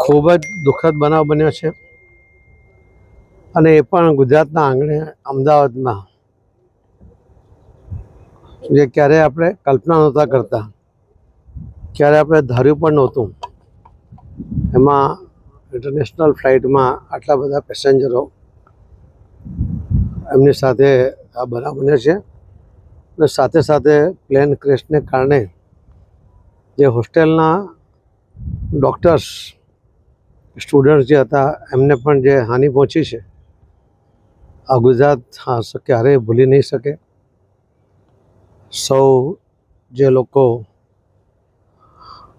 ખૂબ જ દુઃખદ બનાવ બન્યો છે. અને એ પણ ગુજરાતના આંગણે અમદાવાદમાં. જે ક્યારે આપણે કલ્પના નહોતા કરતા. ક્યારે આપણે ધાર્યું પણ નહોતું. એમાં ઇન્ટરનેશનલ ફ્લાઇટમાં આટલા બધા પેસેન્જરો એમની સાથે આ બનાવ બન્યો છે. અને સાથે સાથે પ્લેન ક્રેશને કારણે જે હોસ્ટેલના ડૉક્ટર્સ, સ્ટુડન્ટ્સ જે હતા, એમને પણ જે હાનિ પહોંચી છે, આ ગુજરાત હા ક્યારેય ભૂલી નહીં શકે. સૌ જે લોકો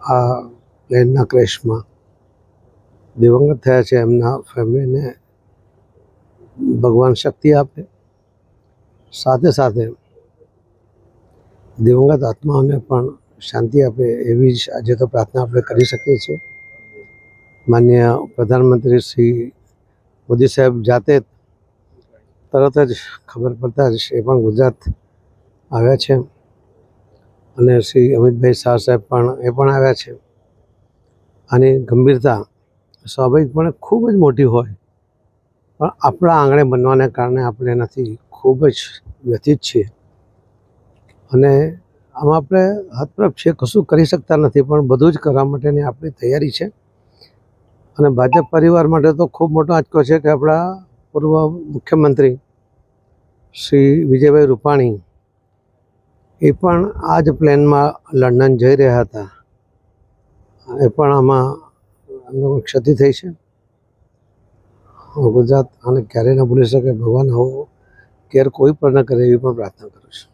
આ પ્લેનના ક્રેશમાં દિવંગત થયા છે, એમના ફેમિલીને ભગવાન શક્તિ આપે. સાથે સાથે દિવંગત આત્માઓને પણ શાંતિ આપે એવી જ આજે તો પ્રાર્થના આપણે કરી શકીએ છીએ. માન્ય પ્રધાનમંત્રી શ્રી મોદી સાહેબ જાતે તરત જ ખબર પડતા જ એ પણ ગુજરાત આવ્યા છે. અને શ્રી અમિતભાઈ શાહ સાહેબ પણ એ પણ આવ્યા છે. આની ગંભીરતા સ્વાભાવિકપણે ખૂબ જ મોટી હોય. પણ આપણા આંગણે બનવાને કારણે આપણે એનાથી ખૂબ જ વ્યથિત છીએ. અને આમાં આપણે હતપ્રભ છે, કશું કરી શકતા નથી, પણ બધું જ કરવા માટેની આપણી તૈયારી છે. અને ભાજપ પરિવાર માટે તો ખૂબ મોટો આંચકો છે કે આપણા પૂર્વ મુખ્યમંત્રી શ્રી વિજયભાઈ રૂપાણી એ પણ આ જ પ્લેનમાં લંડન જઈ રહ્યા હતા. એ પણ આમાં એમને કોઈ ક્ષતિ થઈ છે? ગુજરાત આને ક્યારેય ન ભૂલી શકે, ભગવાન આવો કેર કોઈ પણ ન કરે એવી પણ પ્રાર્થના કરું છું.